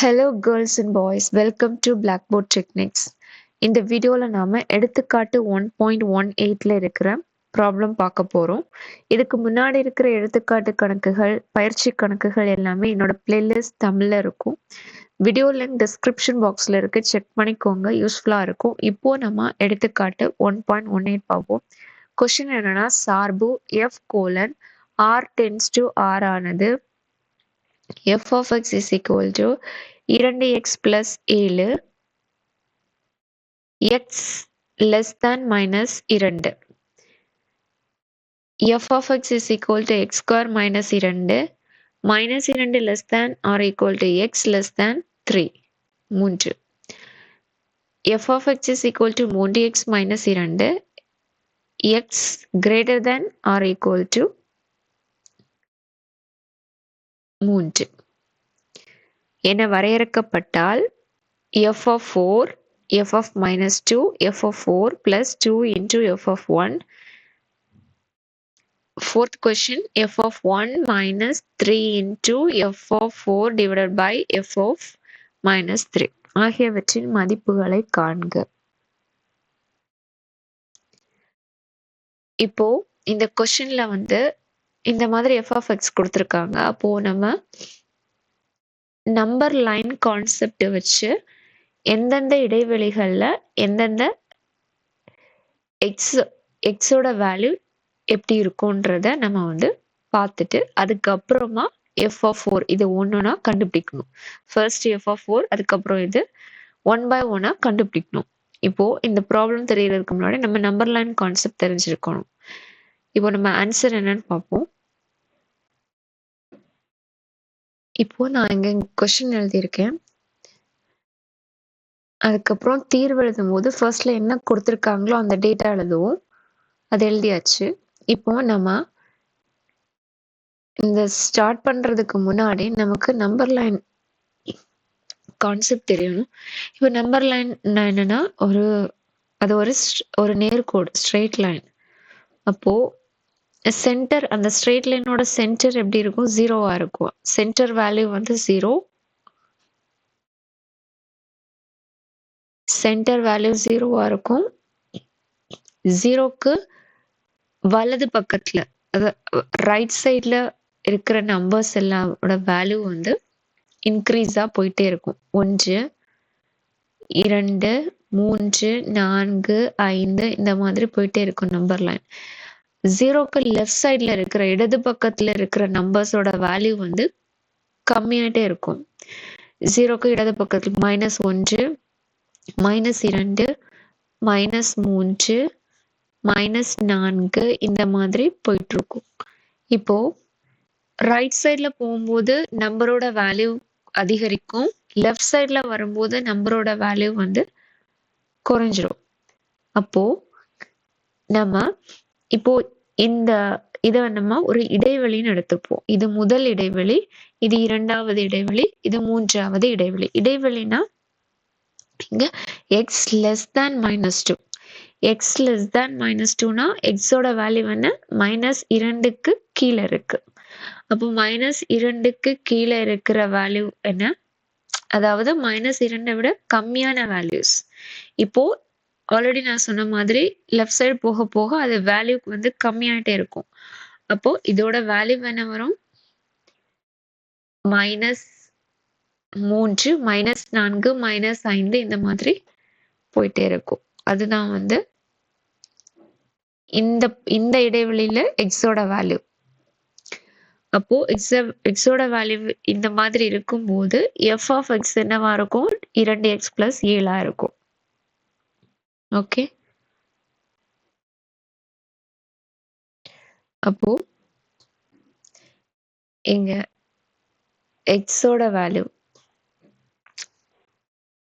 Hello girls and boys welcome to blackboard techniques இந்த வீடியோவில் நாம் எடுத்துக்காட்டு ஒன் பாயிண்ட் ஒன் எயிட்டில் இருக்கிற ப்ராப்ளம் பார்க்க போகிறோம் இதுக்கு முன்னாடி இருக்கிற எடுத்துக்காட்டு கணக்குகள் பயிற்சி கணக்குகள் எல்லாமே என்னோட பிளேலிஸ்ட் தமிழில் இருக்கும். வீடியோ லிங்க் டிஸ்கிரிப்ஷன் பாக்ஸில் இருக்கு. செக் பண்ணிக்கோங்க. யூஸ்ஃபுல்லாக இருக்கும். இப்போது நம்ம எடுத்துக்காட்டு ஒன் பாயிண்ட் ஒன் எயிட் பார்ப்போம். கொஷின் என்னென்னா சார்பு f colon R tends to R ஆனது f of x is equal to இரண்டு எக்ஸ் பிளஸ் ஏழு எக்ஸ் லெஸ் தேன் மைனஸ் இரண்டு. F of x is equal to x square minus இரண்டு minus இரண்டு less than or equal to x less than three மூன்று. F of x is equal to மூன்று x minus இரண்டு x greater than or equal to மூன்று. என வரையறுக்கப்பட்டால் f of four f of minus two f of four plus two into f of one fourth question f of one minus three into f of four divided by f of minus three ஆகியவற்றின் மதிப்புகளை காண்க. இப்போ இந்த கொஷின்ல வந்து இந்த மாதிரி F of X கொடுத்துருக்காங்க. அப்போ நம்ம நம்பர் லைன் கான்செப்ட் வச்சு எந்தெந்த இடைவெளிகளில் எந்தெந்த எக்ஸ் எக்ஸோட வேல்யூ எப்படி இருக்கும்ன்றத நம்ம வந்து பார்த்துட்டு அதுக்கப்புறமா எஃப் ஆஃப் ஃபோர் இது ஒன்றுனா கண்டுபிடிக்கணும். ஃபர்ஸ்ட் எஃப் ஆஃப் ஃபோர் அதுக்கப்புறம் இது ஒன் பை ஒன்னாக கண்டுபிடிக்கணும். இப்போ இந்த ப்ராப்ளம் தெரியறதுக்கு முன்னாடி நம்ம நம்பர் லைன் கான்செப்ட் தெரிஞ்சிருக்கணும். இப்போ நம்ம ஆன்சர் என்னன்னு பார்ப்போம். இப்போ நான் இங்க கொஸ்டின் எழுதியிருக்கேன். அதுக்கப்புறம் தீர்வு எழுதும் போது ஃபர்ஸ்ட்ல என்ன கொடுத்துருக்காங்களோ அந்த டேட்டா எழுதுவோம். அது எழுதியாச்சு. இப்போ நம்ம இந்த ஸ்டார்ட் பண்றதுக்கு முன்னாடி நமக்கு நம்பர் லைன் கான்செப்ட் தெரியணும் இப்போ நம்பர் லைன் என்னன்னா ஒரு அது ஒரு ஒரு நேர்கோடு ஸ்ட்ரெயிட் லைன் அப்போது சென்டர் அந்த ஸ்ட்ரெயிட் லைனோட சென்டர் எப்படி இருக்கும்? ஜீரோவா இருக்கும். சென்டர் வேல்யூ வந்து ஜீரோ சென்டர் வேல்யூ ஜீரோவா இருக்கும். ஜீரோக்கு வலது பக்கத்துல ரைட் சைட்ல இருக்கிற நம்பர்ஸ் எல்லாவோட வேல்யூ வந்து இன்க்ரீஸா போயிட்டே இருக்கும். ஒன்று இரண்டு மூன்று நான்கு ஐந்து இந்த மாதிரி போயிட்டே இருக்கும் நம்பர் லைன் ஜீரோக்கு லெஃப்ட் சைடில் இருக்கிற இடது பக்கத்தில் இருக்கிற நம்பர்ஸோட வேல்யூ வந்து கம்மியாகிட்டே இருக்கும். ஜீரோக்கு இடது பக்கத்தில் மைனஸ் ஒன்று மைனஸ் இரண்டு மைனஸ் மூன்று மைனஸ் நான்கு இந்த மாதிரி போயிட்டுருக்கும் இப்போது ரைட் சைடில் போகும்போது நம்பரோட வேல்யூ அதிகரிக்கும். லெஃப்ட் சைடில் வரும்போது நம்பரோட வேல்யூ வந்து குறைஞ்சிரும். அப்போது நம்ம இப்போ இந்த இதை நம்ம ஒரு இடைவெளின்னு எடுத்துப்போம் இது முதல் இடைவெளி இது இரண்டாவது இடைவெளி இது மூன்றாவது இடைவெளி. இடைவெளினா இங்க x less than minus two x less than minus டூனா எக்ஸோட வேல்யூ வந்து மைனஸ் இரண்டுக்கு கீழே இருக்கு. அப்போ மைனஸ் இரண்டுக்கு கீழே இருக்கிற வேல்யூ என்ன? அதாவது மைனஸ் இரண்டை விட கம்மியான வேல்யூஸ் இப்போ ஆல்ரெடி நான் சொன்ன மாதிரி லெஃப்ட் சைடு போக போக அது வேல்யூ வந்து கம்மியாகிட்டே இருக்கும். அப்போ இதோட வேல்யூ என்ன வரும்? மைனஸ் மூன்று மைனஸ் நான்கு மைனஸ் ஐந்து இந்த மாதிரி போயிட்டே இருக்கும். அதுதான் வந்து இந்த இந்த இடைவெளியில எக்ஸோட வேல்யூ அப்போ எக்ஸ் எக்ஸோட வேல்யூ இந்த மாதிரி இருக்கும்போது எஃப் ஆஃப் எக்ஸ் என்னவா இருக்கும்? இரண்டு எக்ஸ் பிளஸ் ஏழா இருக்கும். ஓகே. அப்போ இங்க எக்ஸோட வேல்யூ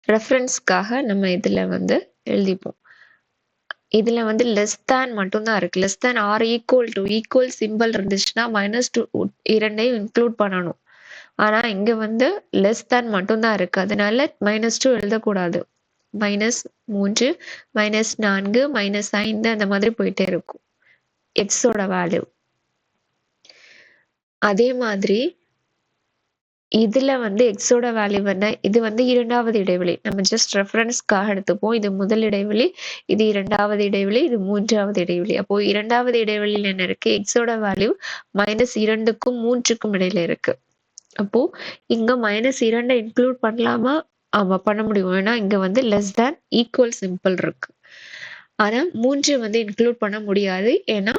ரெஃபரன்ஸ்க்காக நம்ம இதுல வந்து எழுதிப்போம். இதுல வந்து லெஸ் தேன் மட்டும்தான் இருக்கு. Less than or equal to equal symbol இருந்துச்சுன்னா மைனஸ் டூ இரண்டையும் இன்க்ளூட் பண்ணணும். ஆனா இங்க வந்து லெஸ் தேன் மட்டும்தான் இருக்கு. அதனால மைனஸ் டூ எழுதக்கூடாது. மைனஸ் மூன்று மைனஸ் நான்கு மைனஸ் ஐந்து அந்த மாதிரி போயிட்டே இருக்கும். எக்ஸோட வேல்யூ அதே மாதிரி இதுல வந்து எக்ஸோட வேல்யூ என்ன? இது வந்து இரண்டாவது இடைவெளி. நம்ம ஜஸ்ட் ரெஃபரன்ஸ்க்காக எடுத்துப்போம். இது முதல் இடைவெளி இது இரண்டாவது இடைவெளி இது மூன்றாவது இடைவெளி. அப்போ இரண்டாவது இடைவெளியில் என்ன இருக்கு? எக்ஸோட வேல்யூ மைனஸ் இரண்டுக்கும் மூன்றுக்கும் இடையில இருக்கு. அப்போ இங்க மைனஸ் இரண்டை இன்க்ளூட் பண்ணலாமா? ஆமாம் பண்ண முடியும். ஏன்னா இங்கே வந்து லெஸ் தேன் ஈக்குவல் சிம்பிள் இருக்கு. ஆனால் மூன்று வந்து இன்க்ளூட் பண்ண முடியாது. ஏன்னா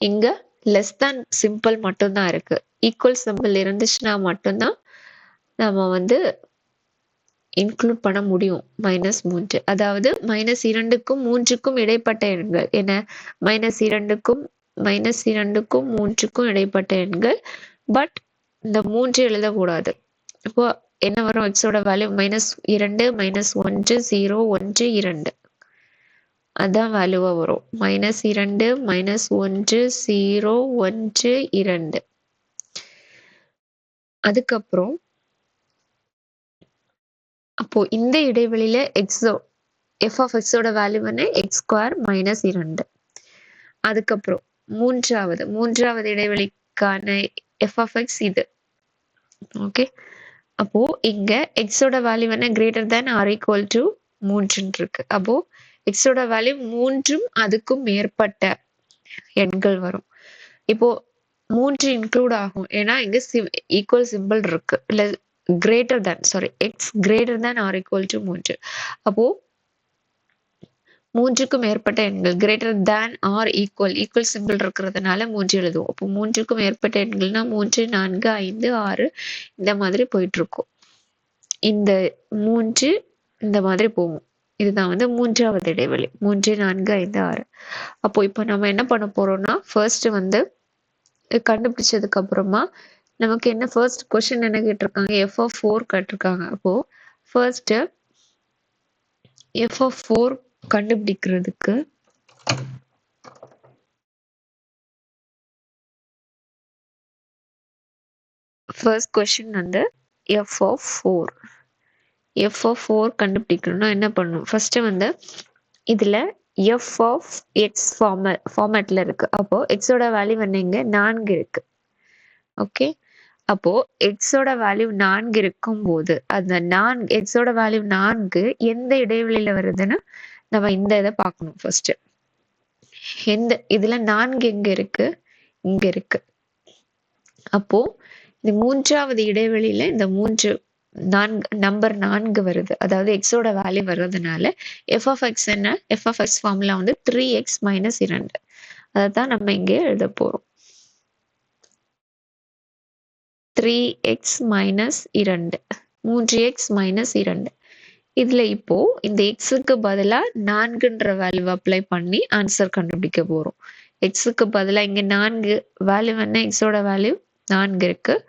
இங்கே லெஸ் தேன் சிம்பிள் மட்டும்தான் இருக்கு. ஈக்குவல் சிம்பிள் இருந்துச்சுன்னா மட்டும்தான் நம்ம வந்து இன்க்ளூட் பண்ண முடியும். மைனஸ் மூன்று. அதாவது மைனஸ் இரண்டுக்கும் மூன்றுக்கும் இடைப்பட்ட எண்கள். என்ன? மைனஸ் இரண்டுக்கும் மைனஸ் இரண்டுக்கும் மூன்றுக்கும் இடைப்பட்ட எண்கள். பட் இந்த மூன்று எழுதக்கூடாது. இப்போ என்ன வரும்? எக்ஸோட வேல்யூ மைனஸ் இரண்டு மைனஸ் ஒன்று ஜீரோ ஒன்று இரண்டு. அதான் வேல்யூவாக வரும். மைனஸ் இரண்டு மைனஸ் ஒன்று ஜீரோ ஒன்று இரண்டு. அதுக்கப்புறம் அப்போ இந்த இடைவெளியில எக்ஸோ எஃப் ஆஃப் எக்ஸோட வேல்யூ வந்து எக்ஸ் ஸ்கொயர் மைனஸ் இரண்டு. அதுக்கப்புறம் மூன்றாவது மூன்றாவது இடைவெளிக்கான எஃப் ஆஃப் எக்ஸ் இது. ஓகே அப்போ இங்க எக்ஸோட வேல்யூ என்ன? Greater than or equal to மூன்றுன்னு இருக்கு அப்போ எக்ஸோட வேல்யூ மூன்றும் அதுக்கும் மேற்பட்ட எண்கள் வரும். இப்போ மூன்று இன்க்ளூட் ஆகும். ஏன்னா இங்க ஈக்குவல் சிம்பிள் இருக்கு. இல்ல greater than sorry x greater than or equal to மூன்று. அப்போ மூன்றுக்கும் மேற்பட்ட எண்கள் greater than or equal equal symbol இருக்கிறதுனால மூன்று எழுதுவோம். அப்போ மூன்றுக்கும் மேற்பட்ட எண்கள்னா மூன்று நான்கு ஐந்து ஆறு இந்த மாதிரி போயிட்டு இருக்கும் இந்த மூன்று இந்த மாதிரி போகும். இதுதான் வந்து மூன்றாவது இடைவெளி. மூன்று நான்கு ஐந்து ஆறு. அப்போ இப்போ நம்ம என்ன பண்ண போறோம்னா ஃபர்ஸ்ட் வந்து கண்டுபிடிச்சதுக்கு அப்புறமா நமக்கு என்ன ஃபர்ஸ்ட் கொஸ்டின் என்ன கேட்டிருக்காங்க? எஃப் ஆஃப் ஃபோர் கேட்டிருக்காங்க. அப்போ ஃபர்ஸ்ட் எஃப் ஆஃப் ஃபோர் கண்டுபிடிக்கிறதுக்கு. ஃபர்ஸ்ட் கொஸ்டின் வந்து f of four f of four கண்டுபிடிக்கணும்னா என்ன பண்ணணும்? ஃபர்ஸ்ட் வந்து இதுல எஃப் ஆஃப் எக்ஸ் ஃபார்ம ஃபார்மேட்டில் இருக்கு. அப்போ எக்ஸோட வேல்யூ வந்து இங்கே நான்கு இருக்கு. ஓகே அப்போ எக்ஸோட வேல்யூ நான்கு இருக்கும்போது அந்த நான்கு எக்ஸோட வேல்யூ நான்கு எந்த இடைவெளியில வருதுன்னா நம்ம இந்த இதை பார்க்கணும் ஃபர்ஸ்ட் எந்த இதுல நான்கு எங்க இருக்கு? இங்க இருக்கு. அப்போ இந்த மூன்றாவது இடைவெளியில இந்த மூன்று நான்கு நம்பர் நான்கு வருது. அதாவது எக்ஸோட வேல்யூ வர்றதுனால எஃப் ஆஃப் எக்ஸ் என்ன? எஃப் ஆஃப் எக்ஸ் ஃபார்முலா வந்து த்ரீ எக்ஸ் மைனஸ் இரண்டு. அதை தான் நம்ம இங்கே எழுத போறோம். த்ரீ எக்ஸ் மைனஸ் இரண்டு. மூன்று எக்ஸ் மைனஸ் இரண்டு. இதில் இப்போது இந்த எக்ஸுக்கு பதிலாக நான்குன்ற வேல்யூ அப்ளை பண்ணி ஆன்சர் கண்டுபிடிக்க போகிறோம் எக்ஸுக்கு பதிலாக இங்கே நான்கு வேல்யூ என்ன எக்ஸோட வேல்யூ நான்கு இருக்குது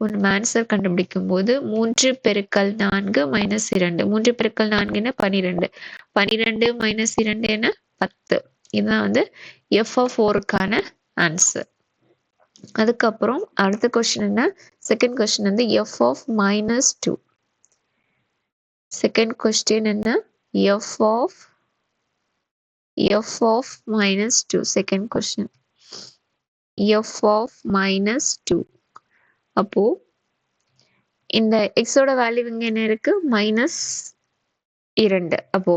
ஒன்று ஆன்சர் கண்டுபிடிக்கும் போது மூன்று பெருக்கல் நான்கு மைனஸ் இரண்டு. மூன்று பெருக்கல் நான்குன்னா பன்னிரெண்டு பன்னிரெண்டு மைனஸ் இரண்டு என்ன? பத்து. இதுதான் வந்து எஃப் ஆஃப் ஃபோருக்கான ஆன்சர் அதுக்கப்புறம் அடுத்த கொஸ்டின் என்ன? செகண்ட் கொஸ்டின் வந்து f of minus two second question என்ன? F of f of minus two second question f of minus two அப்போ இந்த எக்ஸோட வேல்யூ இங்கே என்ன இருக்கு? மைனஸ் இரண்டு. அப்போ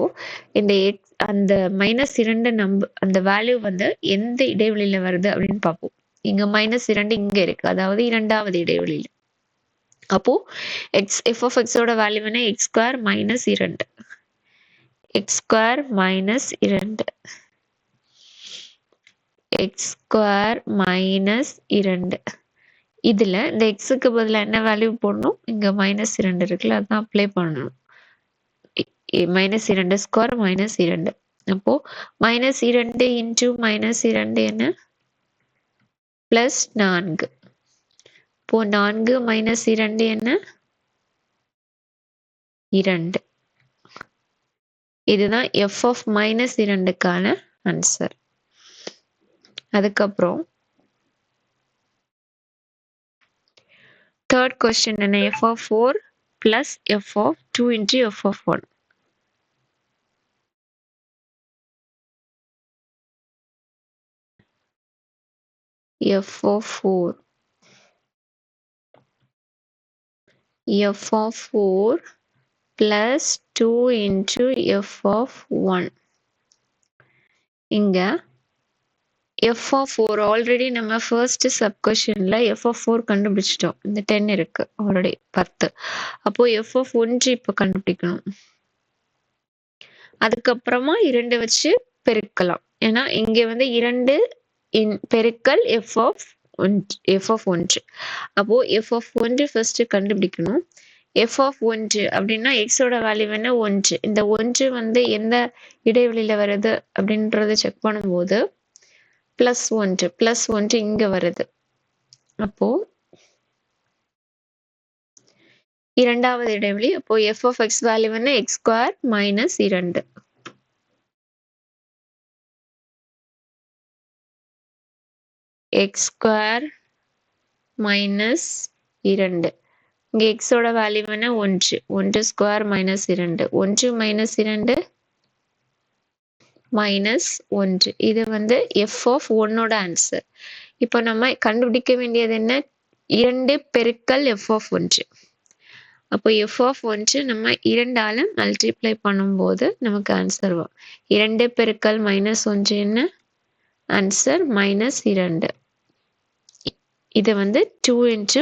இந்த எக்ஸ் அந்த மைனஸ் இரண்டு நம்ப அந்த வேல்யூ வந்து எந்த இடைவெளியில வருது அப்படின்னு பார்ப்போம். இங்க மைனஸ் இரண்டு இங்க இருக்கு. அதாவது இரண்டாவது இடைவெளியில. அப்போ எக்ஸ் எஃப் ஆஃப் எக்ஸோட வேல்யூ என்ன? எக்ஸ் ஸ்கொயர் மைனஸ் இரண்டு. எக்ஸ் ஸ்கொயர் மைனஸ் இரண்டு. எக்ஸ் ஸ்கொயர் மைனஸ் இரண்டு. இதில் இந்த எக்ஸுக்கு பதிலாக என்ன வேல்யூ போடணும்? இங்கே மைனஸ் இரண்டு இருக்குல்ல அதான் அப்ளை பண்ணணும். மைனஸ் இரண்டு ஸ்கொயர் மைனஸ் இரண்டு. அப்போ மைனஸ் இரண்டு இன்ட்டு மைனஸ் இரண்டு என்ன? ப்ளஸ் நான்கு. இப்போ நான்கு மைனஸ் இரண்டு என்ன? இரண்டு. இதுதான் எஃப் ஆஃப் மைனஸ் இரண்டுக்கான ஆன்சர் அதுக்கப்புறம் தேர்ட் கொஸ்டின் என்ன? F of four plus f of two into f of one f of four f of 4 plus 2 into f of 1 இங்க f of 4 ஆல்ரெடி நம்ம ஃபர்ஸ்ட் சப் கொஷனில் f of 4 கண்டுபிடிச்சிட்டோம். இந்த ten இருக்கு already பத்து. அப்போது f of ஒன்று இப்போ கண்டுபிடிக்கணும். அதுக்கப்புறமா இரண்டு வச்சு பெருக்கலாம். ஏன்னா இங்கே வந்து இரண்டு இன் பெருக்கல் f of one f of ஒன்று. அப்போ எஃப் ஆஃப் ஒன்று ஃபஸ்ட்டு கண்டுபிடிக்கணும். எஃப் ஆஃப் ஒன்று அப்படின்னா எக்ஸோட வேல்யூ என்ன? ஒன்று. இந்த ஒன்று வந்து எந்த இடைவெளியில வருது அப்படின்றத செக் பண்ணும்போது ப்ளஸ் ஒன்று. ப்ளஸ் ஒன்று இங்கே வருது. அப்போது இரண்டாவது இடைவெளி. அப்போது எஃப் ஆஃப் எக்ஸ் வேல்யூ என்ன? எக்ஸ் ஸ்கொயர் மைனஸ் இரண்டு. எக்ஸ் ஸ்கொயர் மைனஸ் இரண்டு. இங்க எக்ஸோட வேல்யூ என்ன ஒன்று. ஒன்று ஸ்கொயர் மைனஸ் இரண்டு. ஒன்று மைனஸ் இரண்டு மைனஸ் ஒன்று. இது வந்து எஃப் ஆஃப் ஒன்னோட ஆன்சர் இப்போ நம்ம கண்டுபிடிக்க வேண்டியது என்ன? இரண்டு பெருக்கல் எஃப் ஆஃப் ஒன்று. அப்போ எஃப் ஆஃப் ஒன்று நம்ம இரண்டால மல்டிப்ளை பண்ணும்போது நமக்கு ஆன்சர் வரும். இரண்டு பெருக்கல் மைனஸ் ஒன்று என்ன? ஆன்சர் மைனஸ் இரண்டு. இது வந்து டூ இன்ட்டு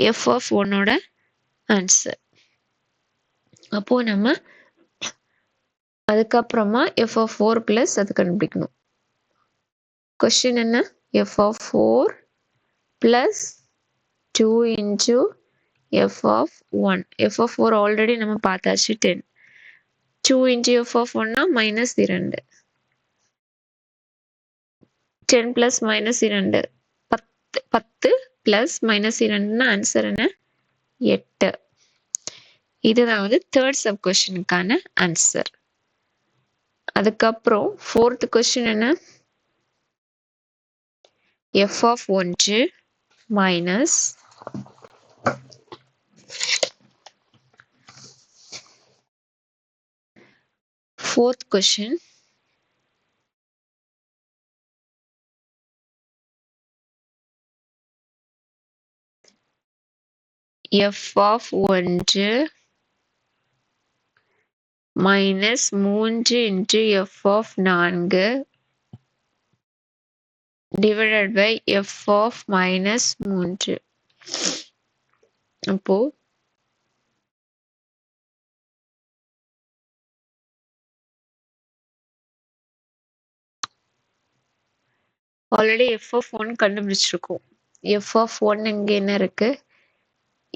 எஃப் ஆஃப் ஒன்னோட ஆன்சர் அப்போ நம்ம அதுக்கப்புறமா எஃப் ஆஃப் ஃபோர் பிளஸ் அது கண்டுபிடிக்கணும். கொஸ்டின் என்ன? F of four plus two into f of one f of four already நம்ம பார்த்தாச்சு ten two into f of ஒன்னா மைனஸ் இரண்டு. டென் பிளஸ் மைனஸ் இரண்டு. பத்து பத்து பிளஸ் மைனஸ் இரண்டுன்னா ஆன்சர் என்ன? எட்டு. இதுதான் வந்து தேர்ட் சப் கொஸ்டினுக்கான ஆன்சர் அதுக்கப்புறம் ஃபோர்த் கொஸ்டின் என்ன? எஃப் ஆஃப் ஒன்று minus fourth question f of ஒன்று மைனஸ் மூன்று இன்ட்டு எஃப் ஆஃப் நான்கு divided by f of minus மூன்று அப்போ ஆல்ரெடி எஃப் ஆஃப் ஒன் கண்டுபிடிச்சிருக்கோம் எஃப் ஆஃப் ஒன் இங்கே என்ன இருக்குது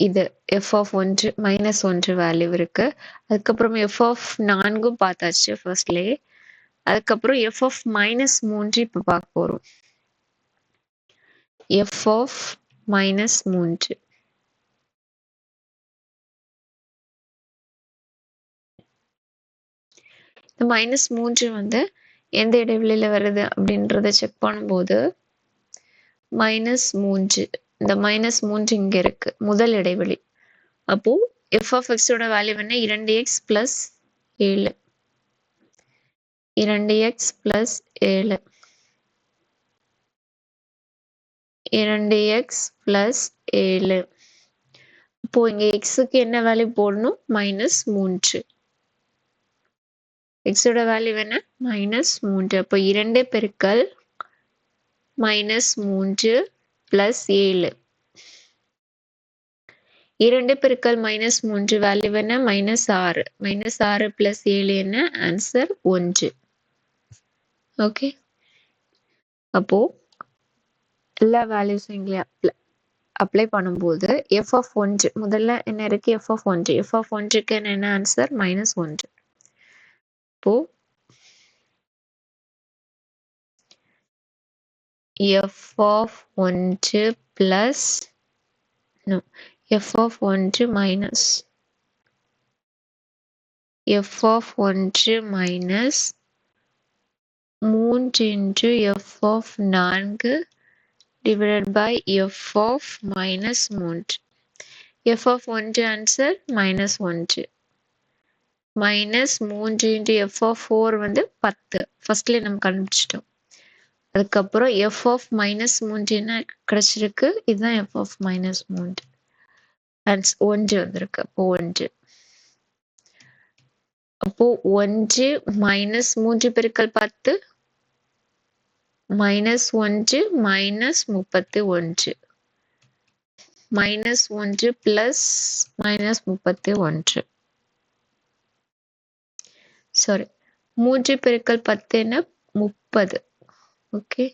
இது எஃப் ஆஃப் ஒன்று மைனஸ் ஒன்று வேல்யூ இருக்கு. அதுக்கப்புறம் எஃப் ஆஃப் நான்கும் பார்த்தாச்சு ஃபர்ஸ்ட்லேயே அதுக்கப்புறம் எஃப் ஆஃப் மைனஸ் மூன்று இப்போ பார்க்க போகிறோம் எஃப் ஆஃப் மைனஸ் மூன்று. இந்த மைனஸ் மூன்று வந்து எந்த இடைவெளியில் வருது அப்படின்றத செக் பண்ணும்போது மைனஸ் மூன்று. இந்த மைனஸ் மூன்று இங்க இருக்கு. முதல் இடைவெளி. அப்போ எஃப் ஆஃப் எக்ஸோட வேல்யூ என்ன? இரண்டு எக்ஸ் பிளஸ் ஏழு. இரண்டு எக்ஸ் பிளஸ் ஏழு. இரண்டு எக்ஸ் பிளஸ் ஏழு. இப்போ இங்க எக்ஸுக்கு என்ன வேல்யூ போடணும்? மைனஸ் மூன்று. எக்ஸோட வேல்யூ என்ன? மைனஸ் மூன்று. அப்போ இரண்டு பெருக்கல் மைனஸ் மூன்று பிளஸ் ஏழு. இரண்டு பெருக்கல் மைனஸ் மூன்று வேல்யூ என்ன? மைனஸ் ஆறு. மைனஸ் ஆறு பிளஸ் ஏழு என்ன? ஆன்சர் ஒன்று. ஓகே அப்போ எல்லா வேல்யூஸ் இங்கே அப்ளை அப்ளை பண்ணும்போது எஃப் ஆஃப் ஒன்று முதல்ல என்ன இருக்கு? எஃப் ஆஃப் ஒன்று. எஃப் ஆஃப் ஒன்றுக்கு என்ன ஆன்சர் மைனஸ் ஒன்று. இப்போ எஃப் ஆஃப் ஒன்று பிளஸ் எஃப் ஆஃப் ஒன்று மைனஸ் எஃப் ஆஃப் ஒன்று மைனஸ் மூன்று இன்ட்டு எஃப் ஆஃப் நான்கு divided by f of minus மூன்று. எஃப் ஆஃப் ஒன்று ஆன்சர் மைனஸ் ஒன்று மைனஸ் மூன்று இன்ட்டு எஃப் ஆஃப் ஃபோர் வந்து பத்து. ஃபர்ஸ்ட்லேயே நம்ம கண்டுபிடிச்சிட்டோம். அதுக்கப்புறம் எஃப் ஆஃப் மைனஸ் மூன்று என்ன கிடைச்சிருக்கு? இதுதான் எஃப் ஆஃப் மைனஸ் மூன்று. அண்ட் ஒன்று வந்திருக்கு. அப்போ ஒன்று. அப்போ ஒன்று மைனஸ் மூன்று பெருக்கல் பத்து. மைனஸ் ஒன்று மைனஸ் முப்பத்து ஒன்று. மைனஸ் ஒன்று பிளஸ் மைனஸ் முப்பத்து ஒன்று. சாரி மூன்று பெருக்கல் பத்துன்னு முப்பது. ஓகே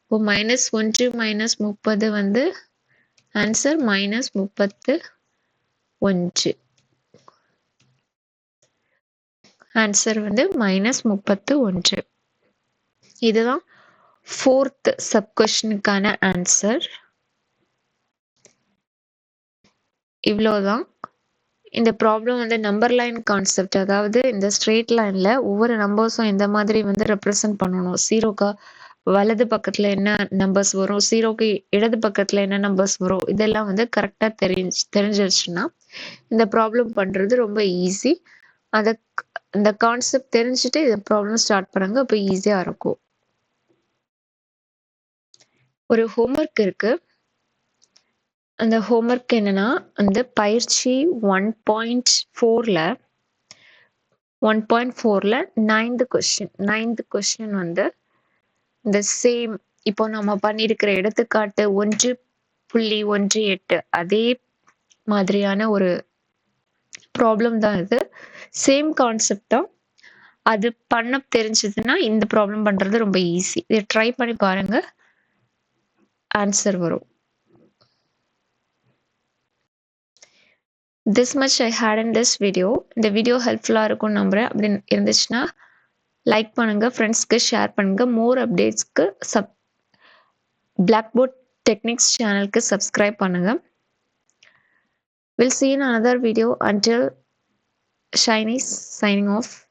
இப்போ மைனஸ் ஒன்று மைனஸ் முப்பது வந்து ஆன்சர் மைனஸ் முப்பத்து ஒன்று. ஆன்சர் வந்து மைனஸ் முப்பத்து ஒன்று. இதுதான் ஃபோர்த் சப் கொஷனுக்கான ஆன்சர் இவ்வளோதான் இந்த ப்ராப்ளம் வந்து நம்பர் லைன் கான்செப்ட் அதாவது இந்த ஸ்ட்ரெயிட் லைன்ல ஒவ்வொரு நம்பர்ஸும் இந்த மாதிரி வந்து ரெப்ரசன்ட் பண்ணணும்? ஜீரோக்கா வலது பக்கத்துல என்ன நம்பர்ஸ் வரும்? ஜீரோக்கு இடது பக்கத்துல என்ன நம்பர்ஸ் வரும்? இதெல்லாம் வந்து கரெக்டா தெரிஞ்சு தெரிஞ்சிருச்சுன்னா இந்த ப்ராப்ளம் பண்றது ரொம்ப ஈஸி அத இந்த கான்செப்ட் தெரிஞ்சுட்டு இந்த ப்ராப்ளம் ஸ்டார்ட் பண்ணுங்க. அப்போ ஈஸியா இருக்கும். ஒரு ஹோம்ஒர்க் இருக்கு. அந்த ஹோம்ஒர்க் என்னன்னா அந்த பயிற்சி ஒன் பாயிண்ட் ஃபோர்ல ஒன் பாயிண்ட் ஃபோர்ல நைன்த் கொஸ்டின் நைன்த் கொஸ்டின் வந்து இந்த சேம் இப்போ நம்ம பண்ணியிருக்கிற எடுத்துக்காட்டு ஒன்று புள்ளி ஒன்று எட்டு. அதே மாதிரியான ஒரு ப்ராப்ளம் தான் இது. சேம் கான்செப்ட் தான். அது பண்ண தெரிஞ்சதுன்னா இந்த ப்ராப்ளம் பண்ணுறது ரொம்ப ஈஸி இதை ட்ரை பண்ணி பாருங்க. ஆன்சர் வரும். This much I had in this video இந்த வீடியோ ஹெல்ப்ஃபுல்லாக இருக்கும் நம்புறேன். அப்படின்னு இருந்துச்சுன்னா லைக் பண்ணுங்க ஃப்ரெண்ட்ஸ்க்கு ஷேர் பண்ணுங்க. மோர் அப்டேட்ஸ்க்கு சப் பிளாக் போர்ட் டெக்னிக்ஸ் சேனலுக்கு சப்ஸ்கிரைப் பண்ணுங்க. Will seen another video video. ஷைனிஸ் சைனிங் ஆஃப்